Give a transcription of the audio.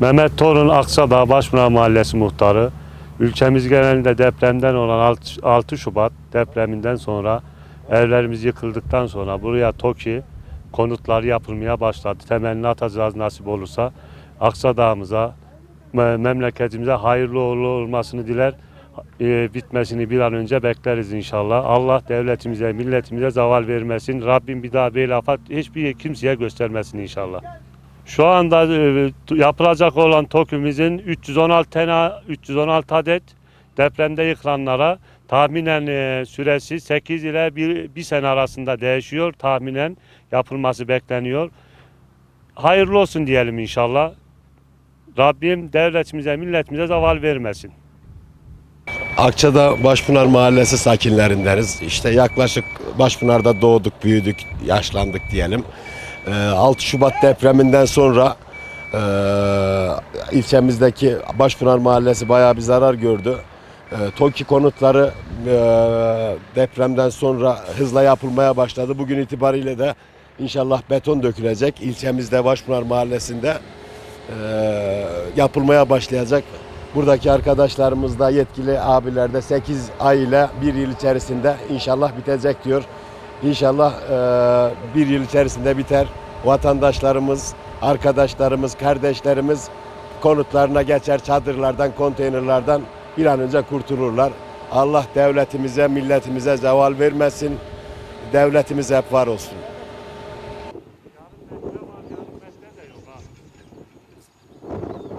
Mehmet Torun Aksadağ Başpınar Mahallesi muhtarı. Ülkemiz genelinde depremden olan 6 6 Şubat depreminden sonra evlerimiz yıkıldıktan sonra buraya TOKİ konutlar yapılmaya başladı. Temelini atacağız nasip olursa. Aksadağ'ımıza, me- memleketimize hayırlı uğurlu olmasını diler. E, bitmesini bir an önce bekleriz inşallah. Allah devletimize, milletimize zeval vermesin. Rabbim bir daha böyle afet hiçbir kimseye göstermesin inşallah. Şu anda e, yapılacak olan TOKİ'mizin 316 tane 316 adet depremde yıkılanlara tahminen e, süresi 8 ile 1, 1 sene arasında değişiyor. Tahminen yapılması bekleniyor. Hayırlı olsun diyelim inşallah. Rabbim devletimize, milletimize zeval vermesin. Akça'da Başpınar Mahallesi sakinlerindeniz. İşte yaklaşık Başpınar'da doğduk, büyüdük, yaşlandık diyelim. Ee, 6 Şubat depreminden sonra e, ilçemizdeki Başpınar Mahallesi bayağı bir zarar gördü. E, TOKİ konutları e, depremden sonra hızla yapılmaya başladı. Bugün itibariyle de inşallah beton dökülecek. İlçemizde Başpınar Mahallesi'nde e, yapılmaya başlayacak. Buradaki arkadaşlarımız da yetkili abiler de 8 ay ile 1 yıl içerisinde inşallah bitecek diyor. İnşallah e, bir yıl içerisinde biter. Vatandaşlarımız, arkadaşlarımız, kardeşlerimiz konutlarına geçer çadırlardan, konteynerlardan bir an önce kurtulurlar. Allah devletimize, milletimize zeval vermesin. Devletimiz hep var olsun.